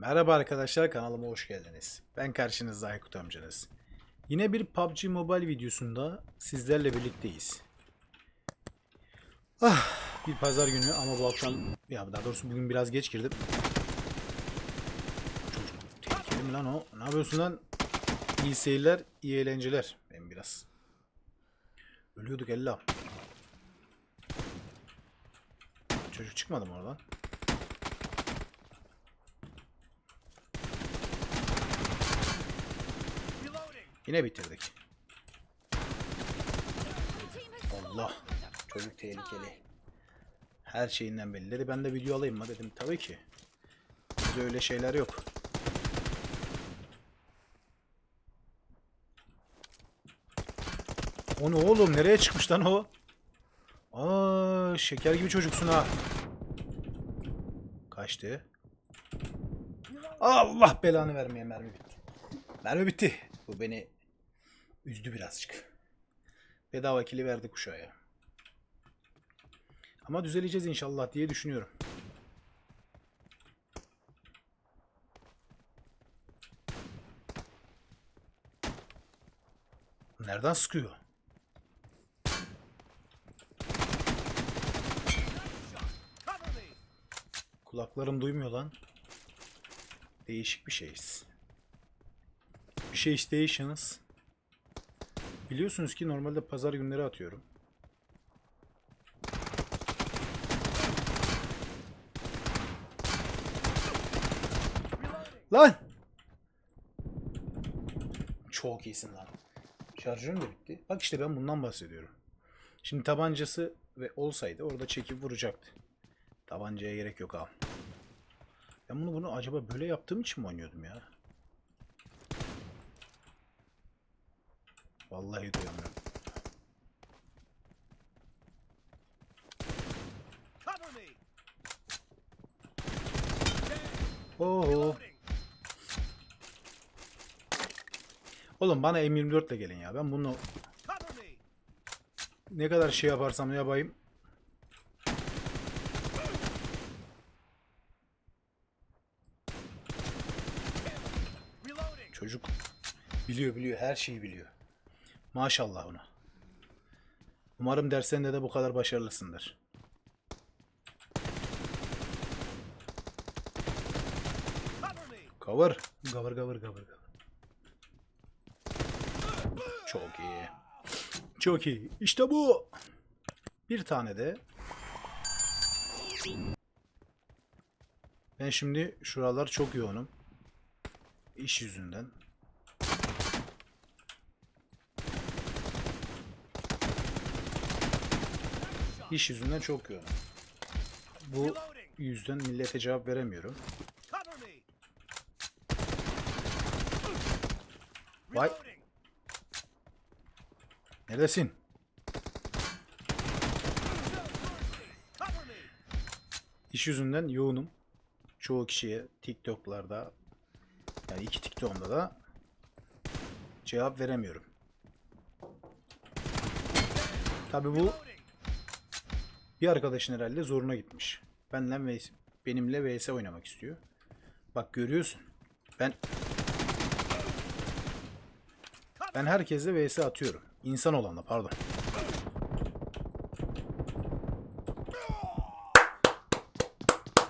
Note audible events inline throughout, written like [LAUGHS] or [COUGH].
Merhaba arkadaşlar kanalıma hoş geldiniz. Ben karşınızda Aykut amcanız. Yine bir PUBG Mobile videosunda sizlerle birlikteyiz. Ah, bir pazar günü ama bu akşam ya daha doğrusu bugün biraz geç girdim. Çocuk tehlikeli mi lan o? Ne yapıyorsun lan? İyi seyirler, iyi eğlenceler. Ben biraz. Ölüyorduk Ella. Çocuk çıkmadı mı oradan? Yine bitirdik. Allah. Çocuk tehlikeli. Her şeyinden belli. Dedi ben de video alayım mı dedim. Tabii ki. Bizde öyle şeyler yok. O ne oğlum? Nereye çıkmış lan o? Aa, şeker gibi çocuksun ha. Kaçtı. Allah belanı vermeye mermi bitti. Mermi bitti. Bu beni üzdü birazcık. Bedava kili verdi kuşağa. Ama düzeleceğiz inşallah diye düşünüyorum. Nereden sıkıyor? Kulaklarım duymuyor lan. Değişik bir şeyiz. Bir şey stations. Biliyorsunuz ki normalde pazar günleri atıyorum. Lan! Çok iyisin lan. Şarjörüm de bitti. Bak işte ben bundan bahsediyorum. Şimdi tabancası ve olsaydı orada çekip vuracaktı. Tabancaya gerek yok abi. Ben bunu bunu acaba böyle yaptığım için mi oynuyordum ya? Vallahi duyamıyorum. Reloading! Oğlum bana M24 ile gelin ya. Ben bunu ne kadar şey yaparsam yapayım. Çocuk biliyor biliyor her şeyi biliyor. Maşallah ona. Umarım derslerinde de bu kadar başarılısındır. Cover. Cover cover cover cover. Çok iyi. Çok iyi. İşte bu. Bir tane de. Ben şimdi şuralar çok yoğunum. İş yüzünden. İş yüzünden çok yoğunum. Bu yüzden millete cevap veremiyorum. Vay. Neredesin? İş yüzünden yoğunum. Çoğu kişiye TikTok'larda yani iki TikTok'umda da cevap veremiyorum. Tabi bu! Bir arkadaşın herhalde zoruna gitmiş. Benimle vs, benimle vs oynamak istiyor. Bak görüyorsun. Ben ben herkesle vs atıyorum. İnsan olanla pardon.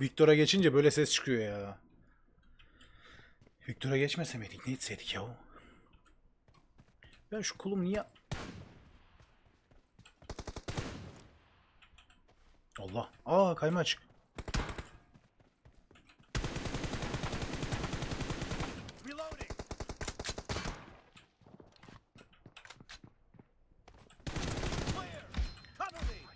Victor'a geçince böyle ses çıkıyor ya. Victor'a geçmese miydik? Ne etseydik ya? Ben şu kulum niye... Allah. Aa kayma açık. Me!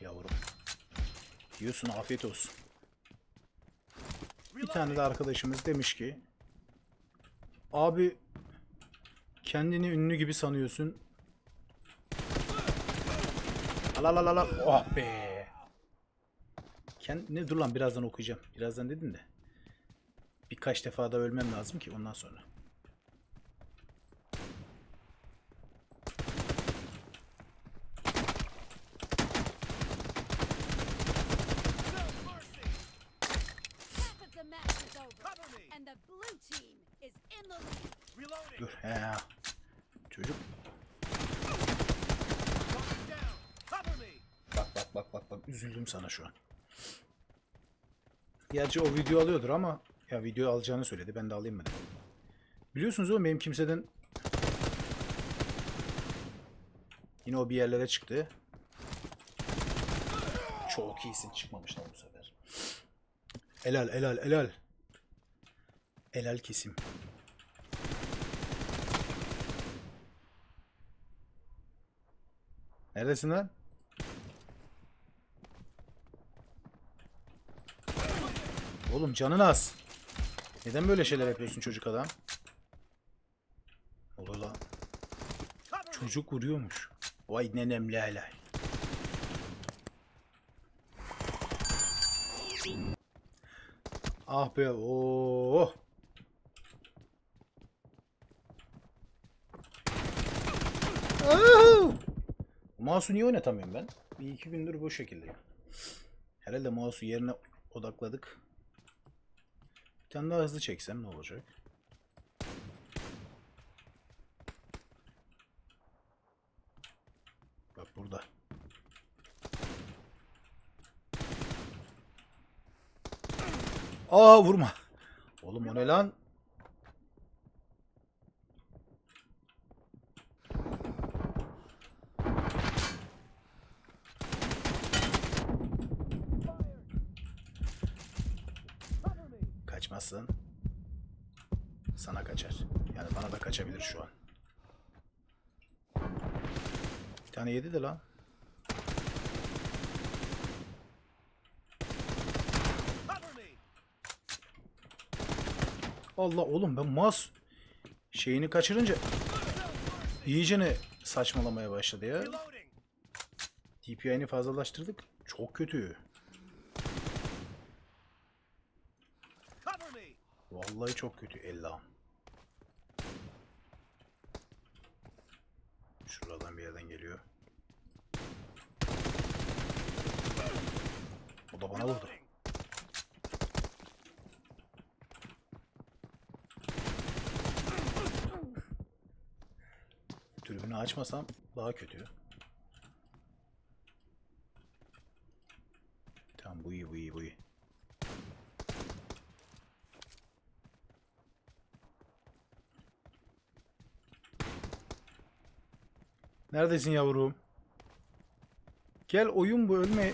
Yavrum. Yiyorsun afiyet olsun. Bir tane de arkadaşımız demiş ki Abi kendini ünlü gibi sanıyorsun. Alalalala. Oh be. Kend ne dur lan birazdan okuyacağım. Birazdan dedin de. Birkaç defa da ölmem lazım ki ondan sonra. Dur. He. Çocuk. Bak bak bak bak bak. Üzüldüm sana şu an. Gerçi o video alıyordur ama ya video alacağını söyledi. Ben de alayım dedim. Biliyorsunuz oğlum benim kimseden Yine o bir yerlere çıktı. Çok iyisin çıkmamışlar bu sefer. Elal elal elal. Elal kesim. Neredesin lan? Oğlum canın az. Neden böyle şeyler yapıyorsun çocuk adam? Olur lan. Çocuk vuruyormuş. Vay nenem lay Ah be oh. Ah! Mouse'u niye oynatamıyorum ben? Bir iki gündür bu şekilde. Herhalde mouse'u yerine odakladık. Bir tane daha hızlı çeksem ne olacak? Bak burada. Aa vurma. Oğlum o ne lan? Cover me. Kaçmazsın. Sana kaçar. Yani bana da kaçabilir şu an. Bir tane yedi de lan. Allah oğlum ben mouse şeyini kaçırınca iyice ne saçmalamaya başladı ya. DPI'ni fazlalaştırdık. Çok kötü. Cover me. Vallahi çok kötü Allah'ım. Şuradan bir yerden geliyor. O da bana vurdu. Tribünü açmasam daha kötü. Tamam bu iyi bu iyi bu iyi. Neredesin yavrum? Gel oyun bu ölme.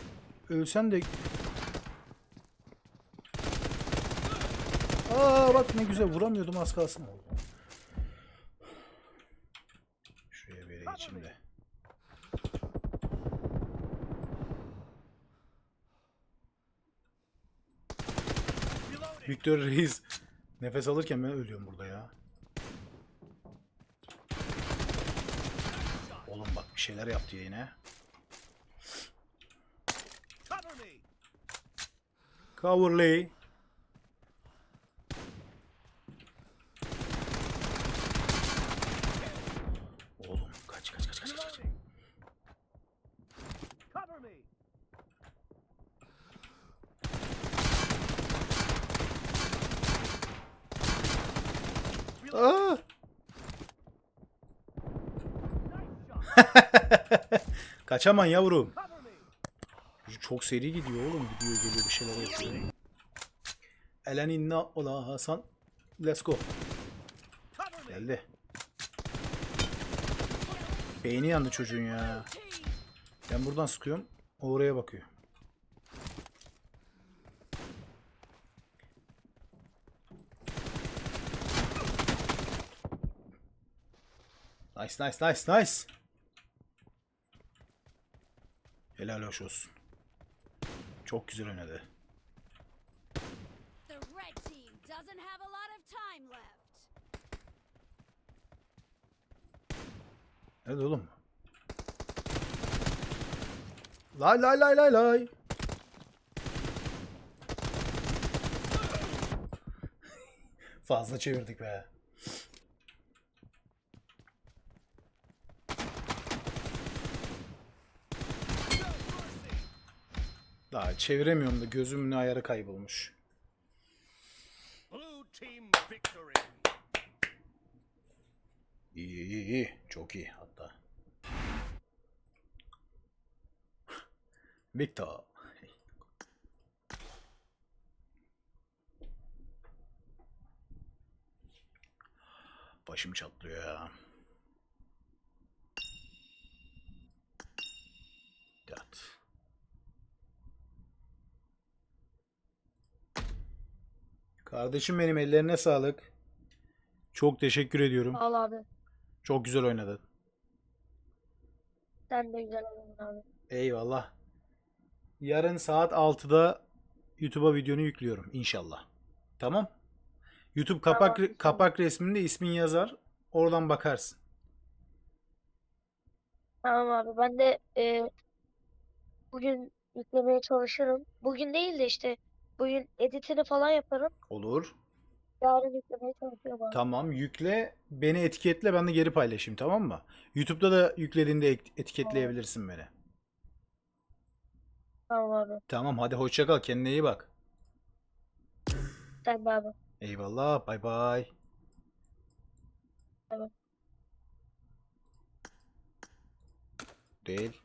Ölsen de... Aa bak ne güzel vuramıyordum az kalsın. Şuraya yere geçeyim de. Victor Reis nefes alırken ben ölüyorum burada ya. Oğlum bak bir şeyler yaptı yine. Coverley. [LAUGHS] Kaçaman yavrum. Çok seri gidiyor oğlum. Gidiyor geliyor bir şeyler yapıyor. Elen inna ola Hasan. Let's go. Geldi. Beyni yandı çocuğun ya. Ben buradan sıkıyorum. O oraya bakıyor. Nice nice nice nice. Helal hoş olsun. Çok güzel oynadı. Nerede oğlum? Lay lay lay lay lay. [LAUGHS] Fazla çevirdik be. Daha çeviremiyorum da gözümün ayarı kaybolmuş. İyi iyi iyi. Çok iyi hatta. [LAUGHS] Victor. Başım çatlıyor ya. Kardeşim benim ellerine sağlık. Çok teşekkür ediyorum. Al abi. Çok güzel oynadın. Sen de güzel oynadın abi. Eyvallah. Yarın saat 6'da YouTube'a videonu yüklüyorum inşallah. Tamam? YouTube kapak Tamam. kapak resminde ismin yazar. Oradan bakarsın. Tamam abi. Ben de e, bugün yüklemeye çalışırım. Bugün değil de işte bugün editini falan yaparım. Olur. Yarın yüklemeye çalışıyorum abi. Tamam. Yükle. Beni etiketle ben de geri paylaşayım tamam mı? YouTube'da da yüklediğinde etiketleyebilirsin beni. Tamam abi. Tamam hadi hoşça kal. Kendine iyi bak. Sen de abi. Eyvallah. Bay bay. Bay bay. Değil.